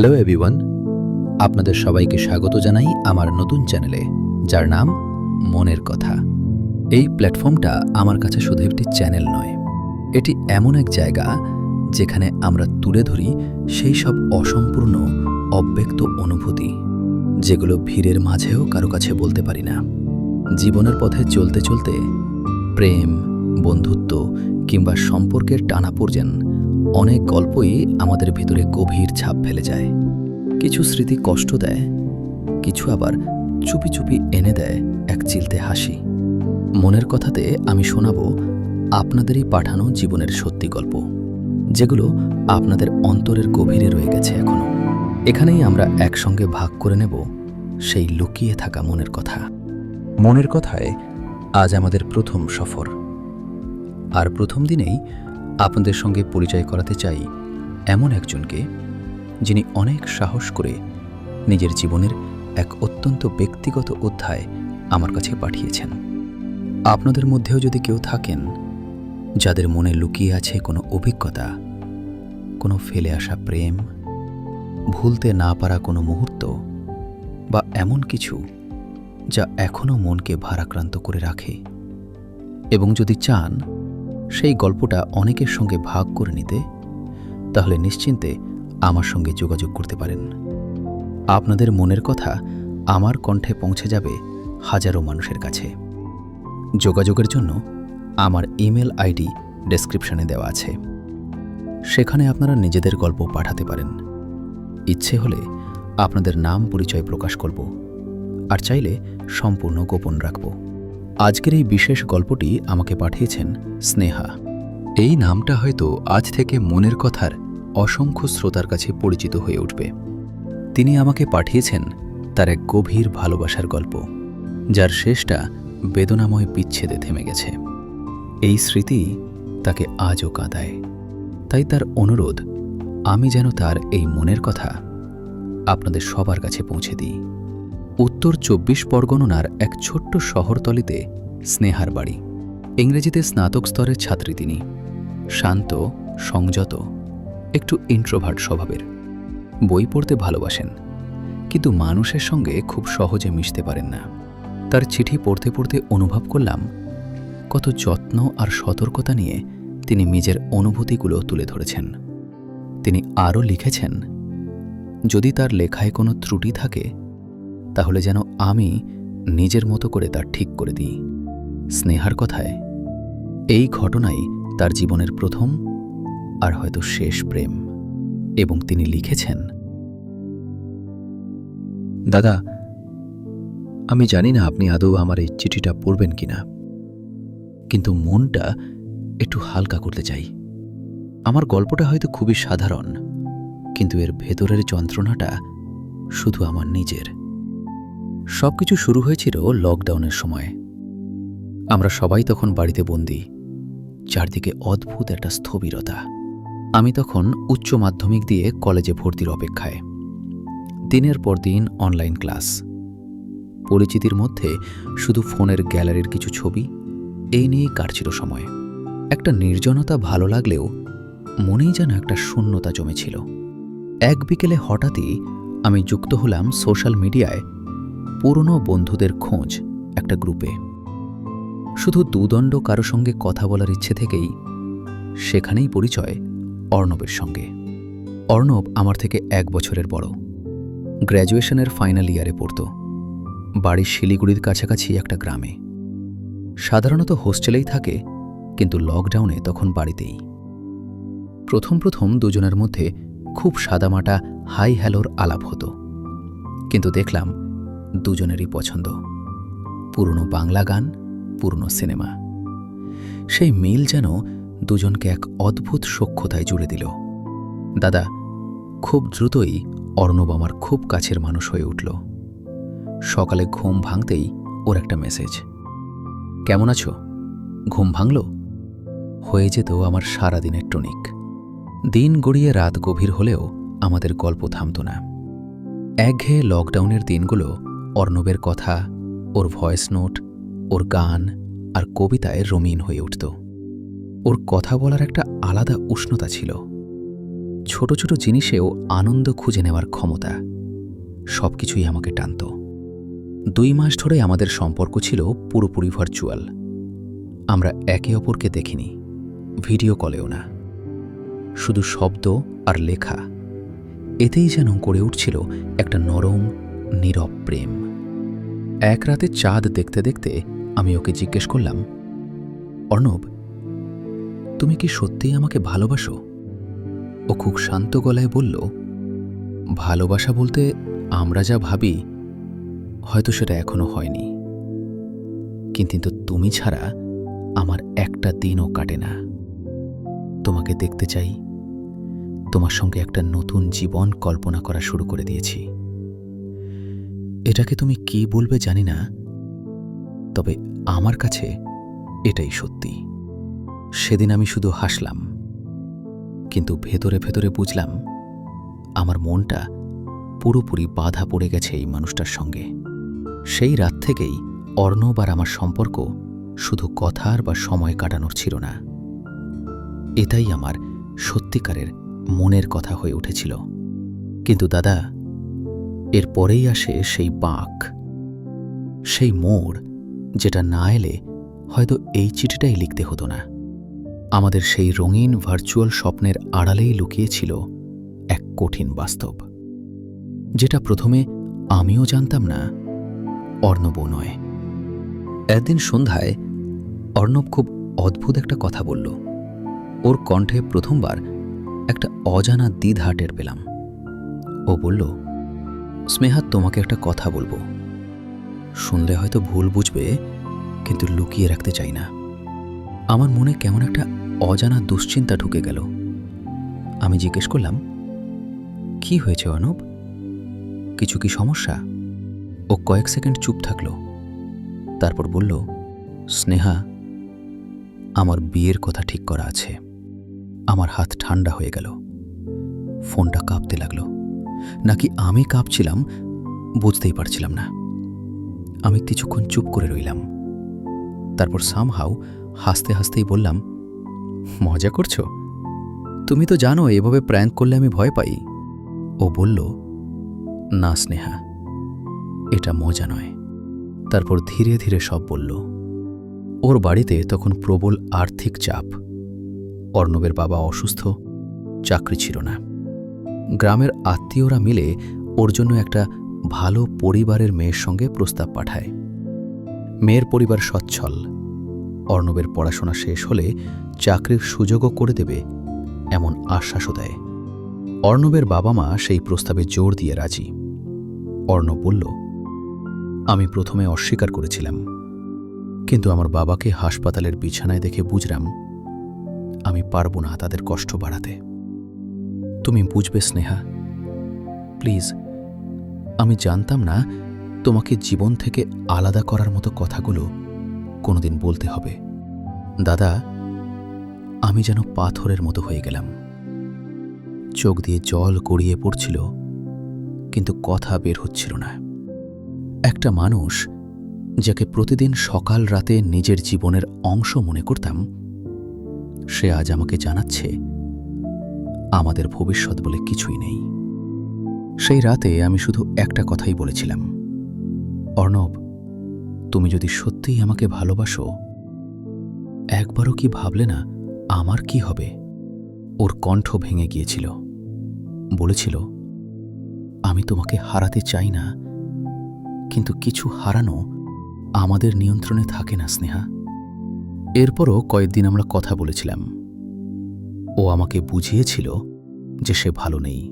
Hello everyone আপনাদের সবাইকে স্বাগত জানাই আমার নতুন চ্যানেলে, যার নাম মনের কথা। এই প্ল্যাটফর্মটা আমার কাছে শুধু একটি চ্যানেল নয়, এটি এমন এক জায়গা যেখানে আমরা তুলে ধরি সেই সব অসম্পূর্ণ, অব্যক্ত অনুভূতি, যেগুলো ভিড়ের মাঝেও কারও কাছে বলতে পারি না। জীবনের পথে চলতে চলতে প্রেম, বন্ধুত্ব কিংবা সম্পর্কের টানাপোর্জেন অনেক গল্পই আমাদের ভিতরে গভীর ছাপ ফেলে যায়। কিছু স্মৃতি কষ্ট দেয়, কিছু আবার চুপি চুপি এনে দেয় এক চিলতে হাসি। মনের কথাতে আমি শোনাব আপনাদেরই পাঠানো জীবনের সত্যি গল্প, যেগুলো আপনাদের অন্তরের গভীরে রয়ে গেছে এখনও। এখানেই আমরা একসঙ্গে ভাগ করে নেব সেই লুকিয়ে থাকা মনের কথা। মনের কথায় আজ আমাদের প্রথম সফর। আর প্রথম দিনেই আপনাদের সঙ্গে পরিচয় করাতে চাই এমন একজনকে যিনি অনেক সাহস করে নিজের জীবনের এক অত্যন্ত ব্যক্তিগত অধ্যায় আমার কাছে পাঠিয়েছেন। আপনাদের মধ্যেও যদি কেউ থাকেন যাদের মনে লুকিয়ে আছে কোনো অভিজ্ঞতা, কোনো ফেলে আসা প্রেম, ভুলতে না পারা কোনো মুহূর্ত বা এমন কিছু যা এখনও মনকে ভারাক্রান্ত করে রাখে এবং যদি চান সেই গল্পটা অনেকের সঙ্গে ভাগ করে নিতে, তাহলে নিশ্চিন্তে আমার সঙ্গে যোগাযোগ করতে পারেন। আপনাদের মনের কথা আমার কণ্ঠে পৌঁছে যাবে হাজারো মানুষের কাছে। যোগাযোগের জন্য আমার ইমেল আইডি ডেসক্রিপশনে দেওয়া আছে। সেখানে আপনারা নিজেদের গল্প পাঠাতে পারেন। ইচ্ছে হলে আপনাদের নাম পরিচয় প্রকাশ করব, আর চাইলে সম্পূর্ণ গোপন রাখব। আজকের এই বিশেষ গল্পটি আমাকে পাঠিয়েছেন স্নেহা। এই নামটা হয়তো আজ থেকে মনের কথার অসংখ্য শ্রোতার কাছে পরিচিত হয়ে উঠবে। তিনি আমাকে পাঠিয়েছেন তার এক গভীর ভালোবাসার গল্প, যার শেষটা বেদনাময় বিচ্ছেদে থেমে গেছে। এই স্মৃতি তাকে আজও কাঁদায়। তাই তার অনুরোধ, আমি যেন তার এই মনের কথা আপনাদের সবার কাছে পৌঁছে দিই। উত্তর চব্বিশ পরগণনার এক ছোট্ট শহরতলিতে স্নেহার বাড়ি। ইংরেজিতে স্নাতক স্তরের ছাত্রী তিনি। শান্ত, সংযত, একটু ইন্ট্রোভার্ট স্বভাবের। বই পড়তে ভালোবাসেন, কিন্তু মানুষের সঙ্গে খুব সহজে মিশতে পারেন না। তার চিঠি পড়তে পড়তে অনুভব করলাম, কত যত্ন আর সতর্কতা নিয়ে তিনি নিজের অনুভূতিগুলো তুলে ধরেছেন। তিনি আরও লিখেছেন, যদি তার লেখায় কোনো ত্রুটি থাকে তাহলে যেন আমি নিজের মতো করে তার ঠিক করে দিই। স্নেহার কথায়, এই ঘটনাই তার জীবনের প্রথম আর হয়তো শেষ প্রেম। এবং তিনি লিখেছেন, দাদা, আমি জানি না আপনি আদৌ আমার এই চিঠিটা পড়বেন কিনা। কিন্তু মনটা একটু হালকা করতে চাই। আমার গল্পটা হয়তো খুবই সাধারণ, কিন্তু এর ভেতরের যন্ত্রণাটা শুধু আমার নিজের। সব কিছু শুরু হয়েছিল লকডাউনের সময়। আমরা সবাই তখন বাড়িতে বন্দি, চারদিকে অদ্ভুত একটা স্থবিরতা। আমি তখন উচ্চ মাধ্যমিক দিয়ে কলেজে ভর্তির অপেক্ষায়। দিনের পর দিন অনলাইন ক্লাস পরিচিতির মধ্যে শুধু ফোনের গ্যালারির কিছু ছবি, এই নিয়েই কাটছিল সময়। একটা নির্জনতা ভালো লাগলেও মনেই যেন একটা শূন্যতা জমেছিল। এক বিকেলে হঠাৎই আমি যুক্ত হলাম সোশ্যাল মিডিয়ায় পুরনো বন্ধুদের খোঁজ একটা গ্রুপে। শুধু দুদণ্ড কারও সঙ্গে কথা বলার ইচ্ছে থেকেই সেখানেই পরিচয় অর্ণবের সঙ্গে। অর্ণব আমার থেকে এক বছরের বড়। গ্র্যাজুয়েশনের ফাইনাল ইয়ারে পড়ত। বাড়ির শিলিগুড়ির কাছাকাছি একটা গ্রামে। সাধারণত হোস্টেলেই থাকে, কিন্তু লকডাউনে তখন বাড়িতেই। প্রথম প্রথম দুজনের মধ্যে খুব সাদামাটা হাই হ্যালোর আলাপ হতো। কিন্তু দেখলাম দুজনেরই পছন্দ। পুরনো বাংলা গান, পুরনো সিনেমা। সেই মিল যেন দুজনকে এক অদ্ভুত সক্ষতায় জুড়ে দিল। দাদা, খুব দ্রুতই অর্ণব আমার খুব কাছের মানুষ হয়ে উঠল। সকালে ঘুম ভাঙতেই ওর একটা মেসেজ। কেমন আছো? ঘুম ভাঙল? হয়ে যেত আমার সারাদিনের টনিক। দিন গড়িয়ে রাত গভীর হলেও আমাদের গল্প থামত না। একঘেয়ে লকডাউনের দিনগুলো অর্ণবের কথা, ওর ভয়েস নোট ওর গান আর কবিতায় রঙিন হয়ে উঠত। ওর কথা বলার একটা আলাদা উষ্ণতা ছিল। ছোট ছোট জিনিসেও আনন্দ খুঁজে নেওয়ার ক্ষমতা সব কিছুই আমাকে টানত। দুই মাস ধরে আমাদের সম্পর্ক ছিল পুরোপুরি ভার্চুয়াল আমরা একে অপরকে দেখিনি ভিডিও কলেও না। শুধু শব্দ আর লেখা, এতেই যেন গড়ে উঠছিল একটা নরম, নীরব প্রেম। এক রাতে চাঁদ দেখতে দেখতে আমি ওকে জিজ্ঞেস করলাম, অর্ণব, তুমি কি সত্যিই আমাকে ভালোবাসো? ও খুব শান্ত গলায় বলল, ভালোবাসা বলতে আমরা যা ভাবি, হয়তো সেটা এখনও হয়নি। কিন্তু তুমি ছাড়া আমার একটা দিনও কাটে না। তোমাকে দেখতে চাই। তোমার সঙ্গে একটা নতুন জীবন কল্পনা করা শুরু করে দিয়েছি। এটাকে তুমি কি বলবে জানি না, তবে আমার কাছে এটাই সত্যি। সেদিন আমি শুধু হাসলাম, কিন্তু ভেতরে ভেতরে বুঝলাম আমার মনটা পুরোপুরি বাধা পড়ে গেছে এই মানুষটার সঙ্গে। সেই রাত থেকেই অর্ণব আর আমার সম্পর্ক শুধু কথার বা সময় কাটানোর ছিল না। এটাই আমার সত্যিকারের মনের কথা হয়ে উঠেছিল। কিন্তু দাদা এর পরেই আসে সেই বাঁক সেই মোড় যেটা না এলে হয়তো এই চিঠিটাই লিখতে হতো না। আমাদের সেই রঙিন ভার্চুয়াল স্বপ্নের আড়ালেই লুকিয়েছিল এক কঠিন বাস্তব। যেটা প্রথমে আমিও জানতাম না, অর্ণবও নয়। একদিন সন্ধ্যায় অর্ণব খুব অদ্ভুত একটা কথা বলল। ওর কণ্ঠে প্রথমবার একটা অজানা দ্বিধা টের পেলাম। ও বলল স্নেহা, তোমাকে একটা কথা বলব। শুনলে হয়তো ভুল বুঝবে, কিন্তু লুকিয়ে রাখতে চাই না। আমার মনে কেমন একটা অজানা দুশ্চিন্তা ঢুকে গেল। আমি জিজ্ঞেস করলাম, কি হয়েছে অনুপ কিছু কি সমস্যা? ও কয়েক সেকেন্ড চুপ থাকল। তারপর বলল, স্নেহা, আমার বিয়ের কথা ঠিক করা আছে। আমার হাত ঠান্ডা হয়ে গেল। ফোনটা কাঁপতে লাগল। নাকি আমি কাঁপছিলাম বুঝতেই পারছিলাম না। আমি কিছুক্ষণ চুপ করে রইলাম। তারপর সামহাও হাসতে হাসতেই বললাম, মজা করছ? তুমি তো জানো এভাবে প্র্যাঙ্ক করলে আমি ভয় পাই। ও বলল, না স্নেহা, এটা মজা নয়। তারপর ধীরে ধীরে সব বলল। ওর বাড়িতে তখন প্রবল আর্থিক চাপ। অর্ণবের বাবা অসুস্থ, চাকরি ছিল না। গ্রামের আত্মীয়রা মিলে ওর জন্য একটা ভালো পরিবারের মেয়ের সঙ্গে প্রস্তাব পাঠায়। মেয়ের পরিবার সচ্ছল। অর্ণবের পড়াশোনা শেষ হলে চাকরির সুযোগও করে দেবে, এমন আশ্বাসও দেয়। অর্ণবের বাবা মা সেই প্রস্তাবে জোর দিয়ে রাজি। অর্ণব বলল, আমি প্রথমে অস্বীকার করেছিলাম, কিন্তু আমার বাবাকে হাসপাতালের বিছানায় দেখে বুঝলাম, আমি পারব না তাদের কষ্ট বাড়াতে। তুমি বুঝবে, স্নেহা। প্লিজ, আমি জানতাম না তোমাকে জীবন থেকে আলাদা করার মতো কথাগুলো কোনোদিন বলতে হবে। দাদা, আমি যেন পাথরের মতো হয়ে গেলাম। চোখ দিয়ে জল গড়িয়ে পড়ছিল, কিন্তু কথা বের হচ্ছিল না। একটা মানুষ যাকে প্রতিদিন সকাল রাতে নিজের জীবনের অংশ মনে করতাম, সে আজ আমাকে জানাচ্ছে আমাদের ভবিষ্যৎ বলে কিছুই নেই। সেই রাতে আমি শুধু একটা কথাই বলেছিলাম। অর্ণব, তুমি যদি সত্যিই আমাকে ভালোবাসো, একবারও কি ভাবলে না আমার কি হবে? ওর কণ্ঠ ভেঙে গিয়েছিল। বলেছিল, আমি তোমাকে হারাতে চাই না, কিন্তু কিছু হারানো আমাদের নিয়ন্ত্রণে থাকে না, স্নেহা। এরপরও কয়েকদিন আমরা কথা বলেছিলাম। ও আমাকে বুঝিয়েছিল যে সে ভালো নেই।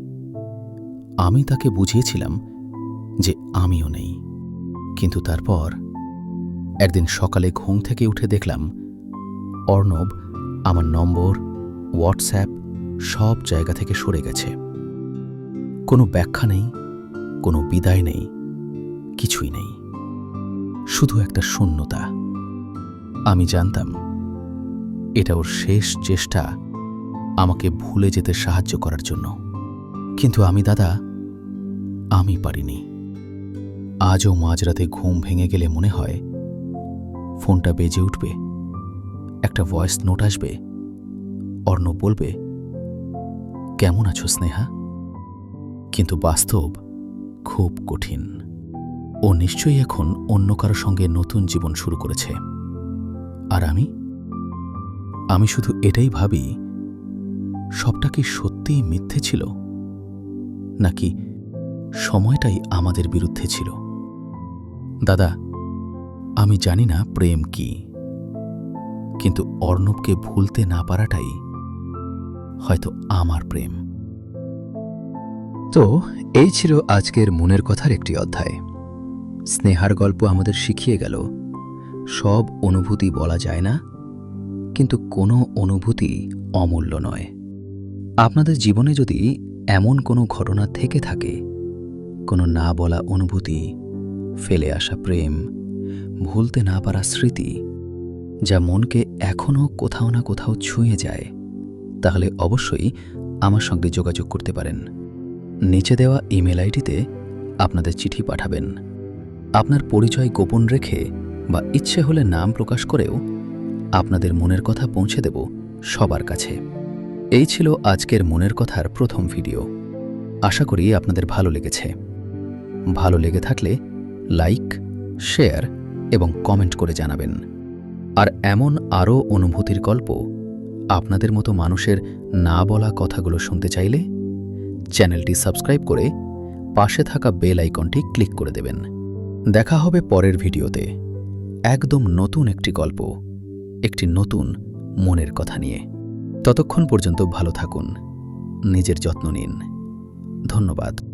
আমি তাকে বুঝিয়েছিলাম যে আমিও নেই। কিন্তু তারপর একদিন সকালে ঘুম থেকে উঠে দেখলাম অর্ণব আমার নম্বর, হোয়াটসঅ্যাপ সব জায়গা থেকে সরে গেছে। কোনো ব্যাখ্যা নেই, কোনো বিদায় নেই, কিছুই নেই। শুধু একটা শূন্যতা। আমি জানতাম এটা ওর শেষ চেষ্টা আমাকে ভুলে যেতে সাহায্য করার জন্য। কিন্তু আমি, দাদা, আমি পারিনি। আজও মাঝরাতে ঘুম ভেঙে গেলে মনে হয় ফোনটা বেজে উঠবে, একটা ভয়েস নোট আসবে অর্ণ বলবে, কেমন আছো স্নেহা? কিন্তু বাস্তব খুব কঠিন। ও নিশ্চয়ই এখন অন্য কারও সঙ্গে নতুন জীবন শুরু করেছে। আর আমি? আমি শুধু এটাই ভাবি সবটা কি সত্যিই মিথ্যে ছিল? নাকি সময়টাই আমাদের বিরুদ্ধে ছিল? দাদা, আমি জানি না প্রেম কি, কিন্তু অর্ণবকে ভুলতে না পারাটাই হয়তো আমার প্রেম। তো, এই ছিল আজকের মনের কথার একটি অধ্যায়। স্নেহার গল্প আমাদের শিখিয়ে গেল, সব অনুভূতি বলা যায় না, কিন্তু কোনো অনুভূতি অমূল্য নয়। আপনাদের জীবনে যদি এমন কোনো ঘটনা থেকে থাকে, কোনো না বলা অনুভূতি, ফেলে আসা প্রেম, ভুলতে না পারা স্মৃতি, যা মনকে এখনও কোথাও না কোথাও ছুঁয়ে যায়, তাহলে অবশ্যই আমার সঙ্গে যোগাযোগ করতে পারেন। নিচে দেওয়া ইমেল আইডিতে আপনাদের চিঠি পাঠাবেন। আপনার পরিচয় গোপন রেখে বা ইচ্ছে হলে নাম প্রকাশ করেও আপনাদের মনের কথা পৌঁছে দেব সবার কাছে। এই ছিল আজকের মনের কথার প্রথম ভিডিও। আশা করি আপনাদের ভালো লেগেছে। ভালো লেগে থাকলে লাইক, শেয়ার এবং কমেন্ট করে জানাবেন। আর এমন আরও অনুভূতির গল্প আপনাদের মতো মানুষের না বলা কথাগুলো শুনতে চাইলে চ্যানেলটি সাবস্ক্রাইব করে পাশে থাকা বেল আইকনটি ক্লিক করে দেবেন। দেখা হবে পরের ভিডিওতে। একদম নতুন একটি গল্প, একটি নতুন মনের কথা নিয়ে। ততক্ষণ পর্যন্ত ভালো থাকুন। নিজের যত্ন নিন। ধন্যবাদ।